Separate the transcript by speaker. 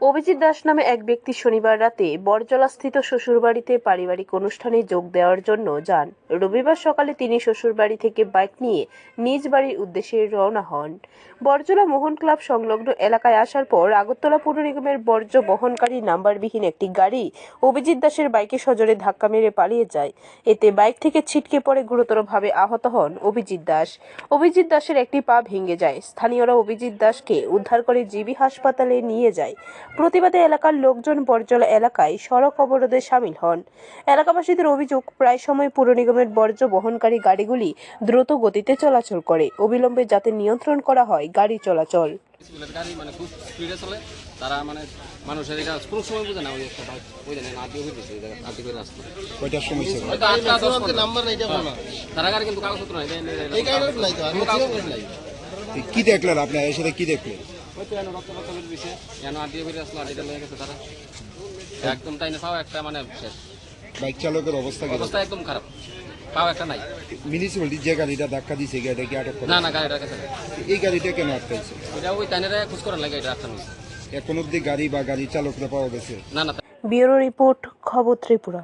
Speaker 1: অভিজিৎ দাস নামে এক ব্যক্তি শনিবার রাতে বরজলাস্থিত শ্বশুরবাড়িতে পারিবারিক অনুষ্ঠানে যোগ দেওয়ার জন্য যান। রবিবার সকালে তিনি শ্বশুরবাড়ি থেকে বাইক নিয়ে নিজ বাড়ির উদ্দেশ্যে রওনা হন। বরজলা মোহন ক্লাব সংলগ্ন এলাকায় আসার পর আগরতলা পৌর নিগমের বর্জ্য বহনকারী নাম্বারবিহীন একটি গাড়ি অভিজিৎ দাসের বাইকে সজোরে ধাক্কা মেরে পালিয়ে যায়। এতে বাইক থেকে ছিটকে পড়ে গুরুতরভাবে আহত হন অভিজিৎ দাস। অভিজিৎ দাসের একটি পা ভেঙে যায়। স্থানীয়রা অভিজিৎ দাসকে উদ্ধার করে জিবি হাসপাতালে নিয়ে যায়। প্রতিবাদে এলাকার লোকজন বরজলা এলাকায় সড়ক অবরোধে সামিল হন। এলাকাবাসীদের অভিযোগ প্রায় সময় পুর নিগমের বর্জ্য বহনকারী গাড়িগুলি দ্রুত গতিতে চলাচল করে। অবিলম্বে যাতে নিয়ন্ত্রণ করা হয় গাড়ি চলাচল।
Speaker 2: গাড়ি মানে খুব স্পিডে চলে। তারা মানে মানুষের এটা কোনো সময় বুঝে না ওই একটা বাইক ওই জানে না আদিও আদি করে রাস্তা।
Speaker 3: কয়টার সময় ছিল?
Speaker 2: হয়তো আটটা দশ
Speaker 4: নাম্বার নাই যাব না।
Speaker 2: তারা গাড়ি কিন্তু কাগজপত্র নাই।
Speaker 4: এই তো আর
Speaker 3: কি দেখলেন আপনি এর সাথে কি দেখলেন?
Speaker 2: হয়তো এনে রক্ত রক্ত বের দিছে এনে আদিও করে আসলো আদিটা লয়ে গেছে তারা। একদম টাইনে পাও একটা মানে শেষ।
Speaker 3: বাইক চালকের অবস্থা
Speaker 2: একদম খারাপ। পাও একটা নাই।
Speaker 3: মিউনিসিপ্যালিটি যে গাড়িটা ধাক্কা দিছে এই গাড়িটা কি আটক
Speaker 2: না না কাছে
Speaker 3: এই গাড়িটা কেন আটকাইছে?
Speaker 2: ওই খোঁজ করার লাগে এটা আটকানো
Speaker 3: এখন অব্দি গাড়ি বা গাড়ি চালকরা পাওয়া গেছে?
Speaker 2: না না।
Speaker 1: ব্যুরো রিপোর্ট খবর ত্রিপুরা।